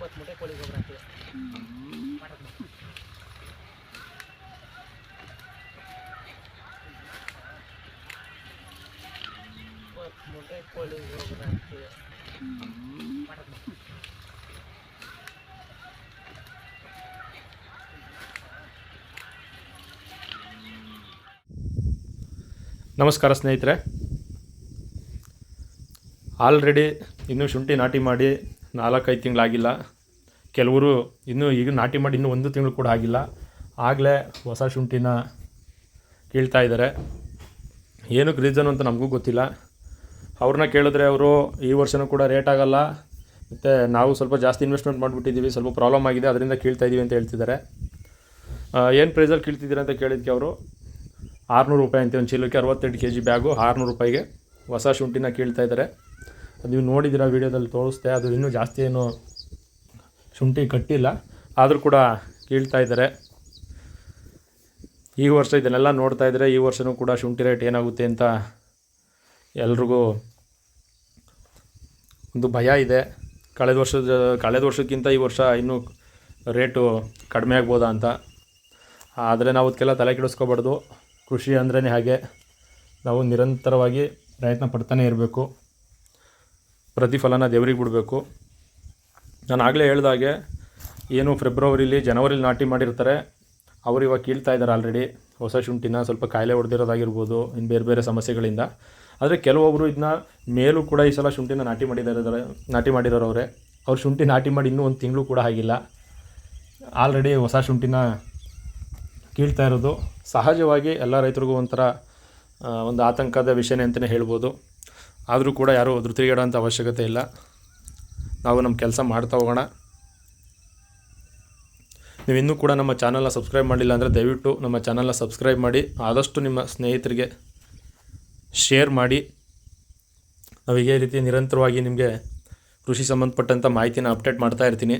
ಇಪ್ಪತ್ತು ಮೂಟೆ ಕೋಳಿ ಗೊಬ್ಬರ ಮಾಡೋದು. ಇಪ್ಪತ್ತು ಮೂಟೆ ಕೋಳಿ ಗೊಬ್ಬರ ಹಾಕ್ತೀವಿ ನಮಸ್ಕಾರ ಸ್ನೇಹಿತರೆ ಆಲ್ರೆಡಿ ಇನ್ನೂ ಶುಂಠಿ ನಾಟಿ ಮಾಡಿ ನಾಲ್ಕೈದು ತಿಂಗಳಾಗಿಲ್ಲ ಕೆಲವರು ಇನ್ನೂ ಈಗ ನಾಟಿ ಮಾಡಿ ಇನ್ನೂ ಒಂದು ತಿಂಗಳು ಕೂಡ ಆಗಿಲ್ಲ. ಆಗಲೇ ಹೊಸ ಶುಂಠಿನ ಕೀಳ್ತಾ ಇದ್ದಾರೆ. ಏನಕ್ಕೆ ರೀಸನ್ ಅಂತ ನಮಗೂ ಗೊತ್ತಿಲ್ಲ. ಅವ್ರನ್ನ ಕೇಳಿದ್ರೆ ಅವರು ಈ ವರ್ಷನೂ ಕೂಡ ರೇಟ್ ಆಗಲ್ಲ. ಮತ್ತು ನಾವು ಸ್ವಲ್ಪ ಜಾಸ್ತಿ ಇನ್ವೆಸ್ಟ್ಮೆಂಟ್ ಮಾಡಿಬಿಟ್ಟಿದ್ದೀವಿ, ಸ್ವಲ್ಪ ಪ್ರಾಬ್ಲಮ್ ಆಗಿದೆ, ಅದರಿಂದ ಕೀಳ್ತಾ ಇದ್ದೀವಿ ಅಂತ ಹೇಳ್ತಿದ್ದಾರೆ. ಏನು ಪ್ರೈಸಲ್ಲಿ ಕೀಳ್ತಿದ್ದೀರಾ ಅಂತ ಕೇಳಿದ್ಕೆ ಅವರು, ಆರುನೂರು ರೂಪಾಯಿ ಅಂತ ಒಂದು ಚೀಲಕ್ಕೆ ಅರವತ್ತೆಂಟು ಕೆ ಜಿ ಬ್ಯಾಗು ಆರುನೂರು ರೂಪಾಯಿಗೆ ಹೊಸ ಶುಂಠಿನ ಕೀಳ್ತಾ ಇದ್ದಾರೆ. ನೀವು ನೋಡಿದ್ದೀರಾ ವೀಡಿಯೋದಲ್ಲಿ ತೋರಿಸ್ದೆ, ಅದು ಇನ್ನೂ ಜಾಸ್ತಿ ಏನು ಶುಂಠಿ ಕಟ್ಟಿಲ್ಲ. ಆದರೂ ಕೂಡ ಕೀಳ್ತಾ ಇದ್ದಾರೆ. ಈ ವರ್ಷ ಇದನ್ನೆಲ್ಲ ನೋಡ್ತಾ ಇದ್ದರೆ ಈ ವರ್ಷವೂ ಕೂಡ ಶುಂಠಿ ರೇಟ್ ಏನಾಗುತ್ತೆ ಅಂತ ಎಲ್ರಿಗೂ ಒಂದು ಭಯ ಇದೆ. ಕಳೆದ ವರ್ಷದ, ಕಳೆದ ವರ್ಷಕ್ಕಿಂತ ಈ ವರ್ಷ ಇನ್ನೂ ರೇಟು ಕಡಿಮೆ ಆಗ್ಬೋದಾ ಅಂತ. ಆದರೆ ನಾವು ಅದಕ್ಕೆಲ್ಲ ತಲೆ ಕೆಡಿಸ್ಕೋಬಾರ್ದು. ಕೃಷಿ ಅಂದ್ರೇ ಹಾಗೆ. ನಾವು ನಿರಂತರವಾಗಿ ಪ್ರಯತ್ನ ಪಡ್ತಾನೆ ಇರಬೇಕು. ಪ್ರತಿಫಲನ ದೇವ್ರಿಗೆ ಬಿಡಬೇಕು. ನಾನು ಆಗಲೇ ಹೇಳ್ದಾಗೆ ಏನು ಫೆಬ್ರವರಿಲಿ, ಜನವರಿಲಿ ನಾಟಿ ಮಾಡಿರ್ತಾರೆ. ಅವರು ಇವಾಗ ಕೀಳ್ತಾ ಇದ್ದಾರೆ ಆಲ್ರೆಡಿ ಹೊಸ ಶುಂಠಿನ ಸ್ವಲ್ಪ ಕಾಯಿಲೆ ಹೊಡೆದಿರೋದಾಗಿರ್ಬೋದು ಇನ್ನು ಬೇರೆ ಬೇರೆ ಸಮಸ್ಯೆಗಳಿಂದ. ಆದರೆ ಕೆಲವೊಬ್ಬರು ಇದನ್ನ ಮೇಲೂ ಕೂಡ ಈ ಸಲ ಶುಂಠಿನ ನಾಟಿ ಮಾಡಿದ್ದಾರೆ ನಾಟಿ ಮಾಡಿರೋರವ್ರೆ ಅವ್ರು. ಶುಂಠಿ ನಾಟಿ ಮಾಡಿ ಇನ್ನೂ ಒಂದು ತಿಂಗಳು ಕೂಡ ಆಗಿಲ್ಲ. ಆಲ್ರೆಡಿ ಹೊಸ ಶುಂಠಿನ ಕೀಳ್ತಾ ಇರೋದು. ಸಹಜವಾಗಿ ಎಲ್ಲ ರೈತರಿಗೂ ಒಂಥರ ಒಂದು ಆತಂಕದ ವಿಷಯನೇ ಅಂತಲೇ ಹೇಳ್ಬೋದು. ಆದರೂ ಕೂಡ ಯಾರೂ ಅದ್ರ ತಿರುಗಾಡೋಂಥ ಅವಶ್ಯಕತೆ ಇಲ್ಲ. ನಾವು ನಮ್ಮ ಕೆಲಸ ಮಾಡ್ತಾ ಹೋಗೋಣ. ನೀವು ಇನ್ನೂ ಕೂಡ ನಮ್ಮ ಚಾನಲ್ನ ಸಬ್ಸ್ಕ್ರೈಬ್ ಮಾಡಿಲ್ಲ ಅಂದರೆ ದಯವಿಟ್ಟು ನಮ್ಮ ಚಾನಲ್ನ ಸಬ್ಸ್ಕ್ರೈಬ್ ಮಾಡಿ. ಆದಷ್ಟು ನಿಮ್ಮ ಸ್ನೇಹಿತರಿಗೆ ಶೇರ್ ಮಾಡಿ. ನಾವು ಇದೇ ರೀತಿ ನಿರಂತರವಾಗಿ ನಿಮಗೆ ಕೃಷಿ ಸಂಬಂಧಪಟ್ಟಂಥ ಮಾಹಿತಿನ ಅಪ್ಡೇಟ್ ಮಾಡ್ತಾ ಇರ್ತೀನಿ.